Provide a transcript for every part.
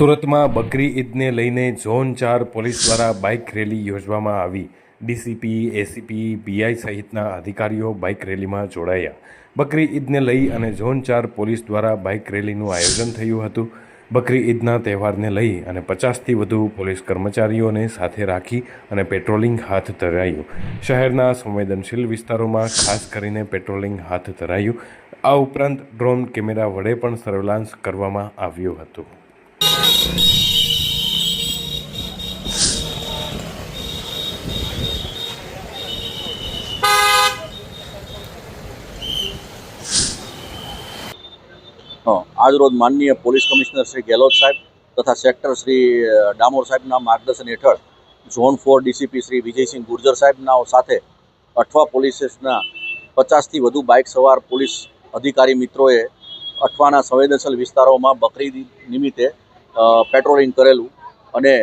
સુરતમાં બકરી ઈદને લઈને ઝોન ચાર પોલીસ દ્વારા બાઇક રેલી યોજવામાં આવી. ડીસીપી, એસીપી, પીઆઈ સહિતના અધિકારીઓ બાઇક રેલીમાં જોડાયા. બકરી ઈદને લઈ અને ઝોન ચાર પોલીસ દ્વારા બાઇક રેલીનું આયોજન થયું હતું. બકરી ઈદના તહેવારને લઈ અને પચાસથી વધુ પોલીસ કર્મચારીઓને સાથે રાખી અને પેટ્રોલિંગ હાથ ધરાયું. શહેરના સંવેદનશીલ વિસ્તારોમાં ખાસ કરીને પેટ્રોલિંગ હાથ ધરાયું. આ ઉપરાંત ડ્રોન કેમેરા વડે પણ સર્વેલાન્સ કરવામાં આવ્યું હતું. આજરોજ માનનીય પોલીસ કમિશનર શ્રી ગેહલોત સાહેબ તથા સેક્ટર શ્રી ડામોર સાહેબના માર્ગદર્શન હેઠળ zone four DCP Shri Vijaysinh Gurjar સાહેબના સાથે અઠવા પોલીસ સ્ટેશનના પચાસથી વધુ બાઇક સવાર પોલીસ અધિકારી મિત્રોએ અઠવાના સંવેદનશીલ વિસ્તારોમાં બકરી નિમિત્તે પેટ્રોલિંગ કરેલું અને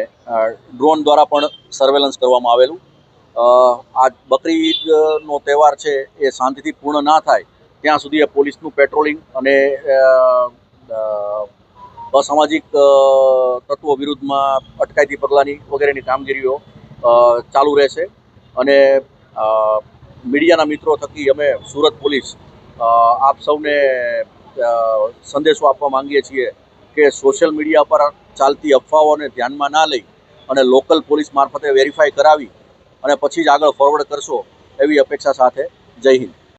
ડ્રોન દ્વારા પણ સર્વેલન્સ કરવામાં આવેલું. આ બકરી ઈદનો તહેવાર છે એ શાંતિથી પૂર્ણ ના થાય ત્યાં સુધી એ પોલીસનું પેટ્રોલિંગ અને અસામાજિક તત્વો વિરુદ્ધમાં અટકાયતી પગલાંની વગેરેની કામગીરીઓ ચાલુ રહેશે અને મીડિયાના મિત્રો થકી અમે સુરત પોલીસ આપ સૌને સંદેશો આપવા માંગીએ છીએ કે સોશિયલ મીડિયા પર ચાલતી અફવાઓને ધ્યાનમાં ના લઈ અને લોકલ પોલીસ મારફતે વેરીફાઈ કરાવી અને પછી જ આગળ ફોરવર્ડ કરશો એવી અપેક્ષા સાથે જય હિન્દ.